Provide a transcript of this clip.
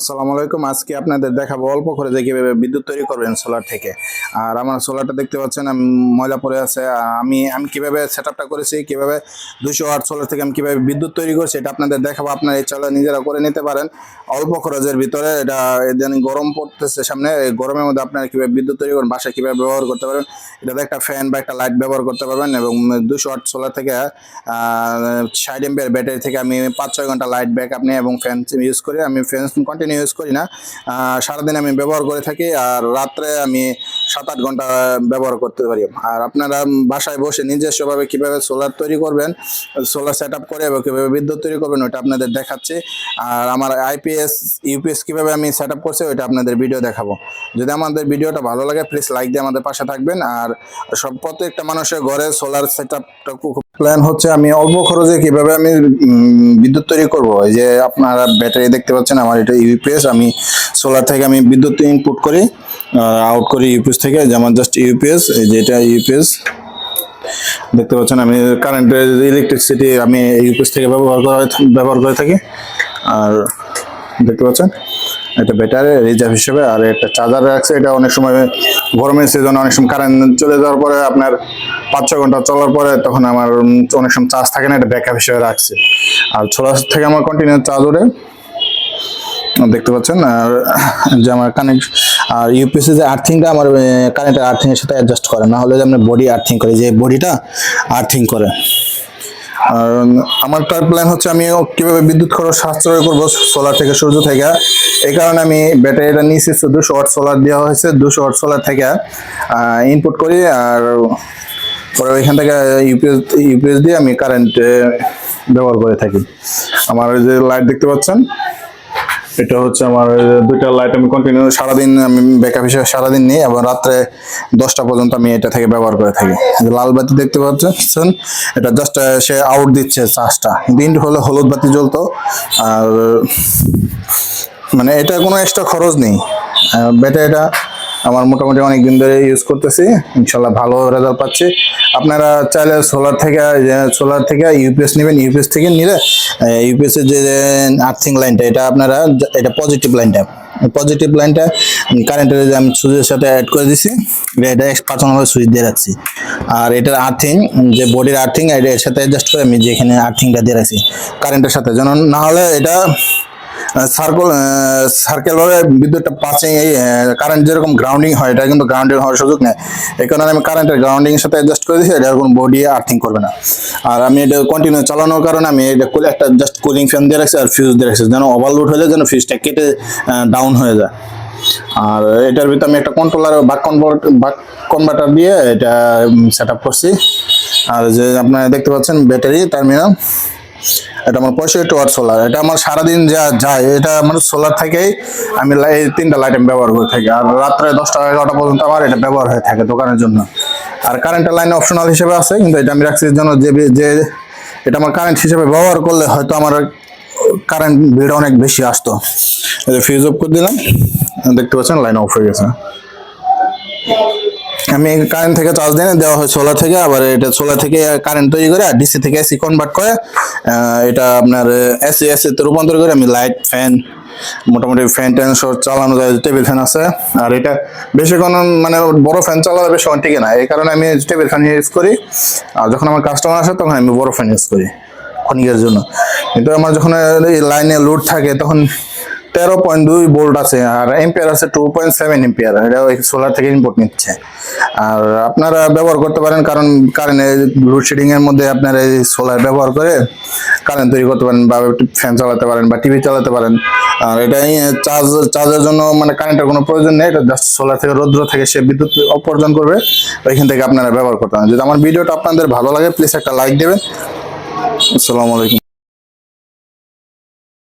আসসালামু আলাইকুম। আজকে আপনাদের দেখাবো অল্প যে কীভাবে বিদ্যুৎ তৈরি করবেন সোলার থেকে। আর আমার সোলারটা দেখতে পাচ্ছেন ময়লা পড়ে আছে। আমি আমি কীভাবে সেট আপটা করেছি, কীভাবে দুশো আট সোলার থেকে আমি কীভাবে বিদ্যুৎ তৈরি করছি, এটা আপনাদের দেখাবো। আপনারা এই চলা নিজেরা করে নিতে পারেন। অল্প খরচের ভিতরে এটা ইদানিং গরম পড়তেছে সামনে গরমের মধ্যে আপনারা কীভাবে বিদ্যুৎ তৈরি করেন বাসায় কীভাবে ব্যবহার করতে পারবেন, এটাতে একটা ফ্যান বা একটা লাইট ব্যবহার করতে পারবেন এবং দুশো আট সোলার থেকে ষাট এমপিয়ার ব্যাটারি থেকে আমি পাঁচ ছয় ঘণ্টা লাইট ব্যাক আপনি এবং ফ্যান ইউজ করে আমি ফ্যান কন্টিনিউ ইউজ করি না। সারাদিন আমি ব্যবহার করে থাকি আর রাত্রে আমি সাত আট ঘণ্টা ব্যবহার করতে পারি। আর আপনারা বাসায় বসে নিজস্বভাবে কীভাবে সোলার তৈরি করবেন সোলার সেট আপ করে এবং কীভাবে বিদ্যুৎ তৈরি করবেন, ওইটা আপনাদের দেখাচ্ছি। আর আমার আইপিএস ইউপিএস কীভাবে আমি সেট আপ করছি, ওইটা আপনাদের ভিডিও দেখাবো। যদি আমাদের ভিডিওটা ভালো লাগে প্লিজ লাইক দিয়ে আমাদের পাশে থাকবেন। আর সব প্রত্যেকটা মানুষের ঘরে সোলার সেট আপটা খুব প্ল্যান হচ্ছে, আমি অল্প খরচে কীভাবে আমি বিদ্যুৎ তৈরি করব। এই যে আপনারা ব্যাটারি দেখতে পাচ্ছেন, আমার এটা ইউপিএস আমি সোলার থেকে আমি বিদ্যুৎ ইনপুট করি। আউট করি ইউপিএস থেকে, যেমন জাস্ট ইউপিএস এই যে এটা ইউপিএস দেখতে পাচ্ছেন আমি কারেন্টের ইলেকট্রিসিটি আমি ইউপিএস থেকে ব্যবহার করা, ব্যবহার করে থাকি। আর দেখতে পাচ্ছেন, এটা ব্যাটারি রিজার্ভ হিসেবে, আর একটা চার্জার রাখছে। এটা অনেক সময় গরমের সিজনে অনেক সময় কারেন্ট চলে যাওয়ার পরে আপনার পাঁচ ছ ঘণ্টা চলার পরে তখন আমার অনেক সময় চার্জ থাকে না, এটা ব্যাকআপ হিসেবে রাখছে। আর ছোলা থেকে আমার কন্টিনিউ চার্জ ওঠে। দেখতে পাচ্ছেন, আর যে আমার কানেক্ট আর ইউপিএসি যে আর্থিংটা আমার কারেন্টের আর্থিংয়ের সাথে অ্যাডজাস্ট করে, না হলে যে আমরা বডি আর্থিং করে, যে বডিটা আর্থিং করে। আর আমার তার প্ল্যান হচ্ছে আমি কীভাবে বিদ্যুৎ খরচ সাশ্রয় করব সোলার থেকে সূর্য থেকে। এই কারণে আমি ব্যাটারিটা নিয়েছি দুশো ওয়াট সোলার দেওয়া হয়েছে দুশো ওয়াট সোলার থেকে ইনপুট করি, আর পরে ওইখান থেকে ইউপিএস ইউপিএস দিয়ে আমি কারেন্ট ব্যবহার করে থাকি। আমার যে লাইট দেখতে পাচ্ছেন? এটা হচ্ছে আমার দুইটা লাইট আমি কন্টিনিউ সারাদিন আমি ব্যাকআপ হিসেবে সারাদিন নিই এবং রাত্রে দশটা পর্যন্ত আমি এটা থেকে ব্যবহার করে থাকি। লাল বাতি দেখতে পাচ্ছেন, এটা জাস্ট সে আউট দিচ্ছে চার্জটা দিন হলে হলুদ বাতি জ্বলতো, আর মানে এটা কোনো এক্সট্রা খরচ নেই। ব্যাটারিটা আমার মোটামুটি অনেক দিন ধরে ইউজ করতেছি। ইনশাল্লাহ ভালো রেজাল্ট পাচ্ছি। আপনারা চাইলে সোলার থেকে সোলার থেকে ইউপিএস নেবেন। ইউপিএস থেকে নিলে ইউপিএস এর যে আর্থিং লাইনটা এটা আপনারা এটা পজিটিভ লাইনটা পজিটিভ লাইনটা কারেন্টের যে আমি সুইচের সাথে অ্যাড করে দিছি। এটা পাঁচানব্বই সুইচ দিয়ে রাখছি। আর এটার আর্থিং যে বডির আর্থিং এর সাথে অ্যাডজাস্ট করে আমি যেখানে আর্থিংটা দিয়ে রাখছি কারেন্টের সাথে। যেন না হলে এটা সার্কেল সার্কেল ভাবে বিদ্যুৎটা পাসিং এই কারেন্ট যেরকম গ্রাউন্ডিং হয়, এটা কিন্তু গ্রাউন্ডিং হওয়ার সুযোগ নেই। এই কারণে আমি কারেন্টের গ্রাউন্ডিংয়ের সাথে অ্যাডজাস্ট করে দিয়েছি, এটা কোনো বডি আর্থিং করবে না। আর আমি এটা কন্টিনিউ চালানোর কারণে আমি এটা একটা জাস্ট কুলিং ফ্যান দিয়ে রাখছি আর ফিউজ দিয়ে রাখছি, যেন ওভারলোড হলে যেন ফিউজটা কেটে ডাউন হয়ে যায়। আর এটার ভিতরে আমি একটা কন্ট্রোলার বাক কনভার্ট বাক কনভার্টার দিয়ে এটা সেট করছি। আর যে আপনারা দেখতে পাচ্ছেন ব্যাটারি টার্মিনাল এটা আমার পঁয়ষট্টি ওয়াট সোলার এটা আমার সারাদিন যা যায়, এটা আমার সোলার থেকেই আমি এই তিনটা লাইট আমি ব্যবহার করে থাকি। আর রাত্রে দশটা এগারোটা পর্যন্ত আমার এটা ব্যবহার হয়ে থাকে দোকানের জন্য। আর কারেন্টের লাইন অপশনাল হিসেবে আছে, কিন্তু এটা আমি রাখছি জন্য যে যে এটা আমার কারেন্ট হিসেবে ব্যবহার করলে হয়তো আমার কারেন্ট বিল অনেক বেশি আসতো। ফিউজ অফ করে দিলাম, দেখতে পাচ্ছেন লাইন অফ হয়ে গেছে। আমি কারেন্ট থেকে চার্জ দিই দেওয়া হয় সোলার থেকে, আবার এটা সোলার থেকে কারেন্ট তৈরি করে আর ডিসি থেকে এসি কনভার্ট করে এটা আপনার এসি এসি তে রূপান্তর করে আমি লাইট ফ্যান মোটামুটি ফ্যান ট্যান সব চালানো যায় টেবিল ফ্যান আছে। আর এটা বেশি কোনো মানে বড় ফ্যান চালালে বেশি টিকে না। এই কারণে আমি টেবিল ফ্যান ইউজ করি। আর যখন আমার কাস্টমার আসে, তখন আমি বড় ফ্যান ইউজ করি, ক্ষণিকের জন্য। কিন্তু আমার যখন লাইনে লোড থাকে, তখন তেরো পয়েন্ট দুই ভোল্ট আছে, আর এম্পিয়ার আছে টু পয়েন্ট সেভেন এম্পিয়ার এটা সোলার থেকে ইনপুট নিচ্ছে। আর আপনারা ব্যবহার করতে পারেন, কারণ কারেন্টের লোডশেডিং এর মধ্যে আপনারা এই সোলার ব্যবহার করে কারেন্ট তৈরি করতে পারেন বা ফ্যান চালাতে পারেন বা টিভি চালাতে পারেন। আর এটা চার্জ চার্জের জন্য মানে কারেন্টের কোনো প্রয়োজন নেই, এটা জাস্ট সোলার থেকে রৌদ্র থেকে সে বিদ্যুৎ উপার্জন করবে, ওইখান থেকে আপনারা ব্যবহার করতে পারেন। যদি আমার ভিডিওটা আপনাদের ভালো লাগে প্লিজ একটা লাইক দেবেন। আসসালামু আলাইকুম।